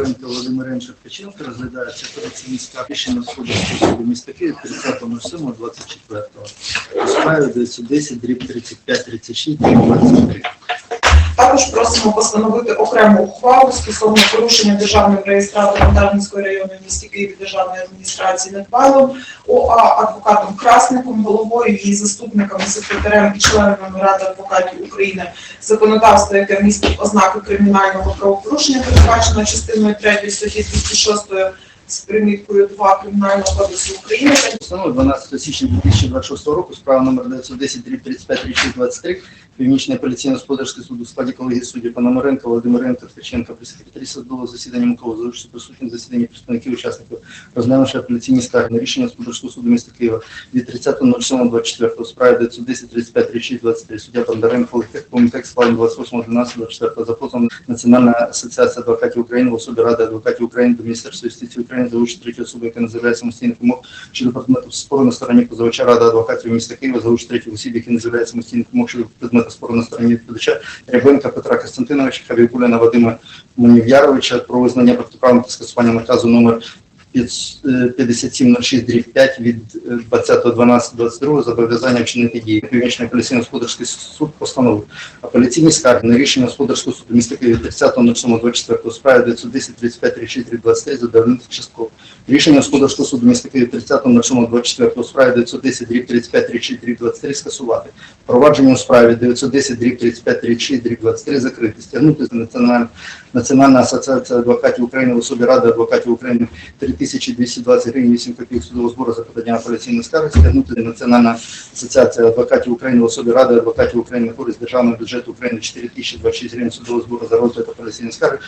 Пономаренко Володимиренко Ткаченко розглядається операційний скарг рішення господарського суду міста Київ 30.07.24. У справі 910 дріб 35 36 дріб 23. Також просимо постановити окрему ухвалу стосовно порушення державним реєстратором Дарницької районної місті Києві державної адміністрації Недбайлом ОА адвокатом Красником, головою її заступниками, секретарем і членами Ради адвокатів України. Законодавство, яке містить ознаки кримінального правопорушення, передбачено частиною 3 статті 206 з приміткою 2 Кримінального кодексу України. Постанова 12 січня 2026 року, справа номер 910 дріб 35 36 23 Північний апеляційно-господарський суд у складі колегії суддів Пономаренко, Володимиренко, Ткаченко, при секретарі судового засідання Микола, за участю присутніх в засіданні представників учасників, розглянувши апеляційні скарги на рішення господарського суду міста Києва від 30.07.24 у справі 910 35 36 23 суддя Бондаренко, Комітет складом 28.12.24 за позовом Національна асоціація адвокатів України особі Ради адвокатів України до Міністерства юстиції України за участь третьої особи, яка не заявляє самостійних вимог щодо предмету спору на стороні позивача Ради адвокатів міста Києва за участь третіх осіб, які не заявляють самостійних вимог щодо предмету спору на стороні відповідача Рябенка Петра Костянтиновича, Хавікуліна Вадима Манів'яровича про визнання протиправним та скасування наказу номер 5706 дріб 5 від е, 20.12.22 зобов'язання вчинити дії. Північний апеляційний господарський суд постановив апеляційні скарги на рішення господарського суду міста Києва 30.07.24 у справі 910 35 36 23 задовольнити частково. Рішення господарського суду міста Києва 30.07.24 у справі 910 дріб 35 36 дріб 23 скасувати. Провадження у справі 910 дріб 35 36 дріб 23 закрити. Стягнути з Національна, асоціація адвокатів України в особі Ради адвокатів України 3220 гривень 8 копійок судового збору за подання апеляційної скарги. Стягнути Національна асоціація адвокатів України в особі Ради адвокатів України на користь державного бюджету України 4026 гривень судового збору за розгляд апеляційної скарги.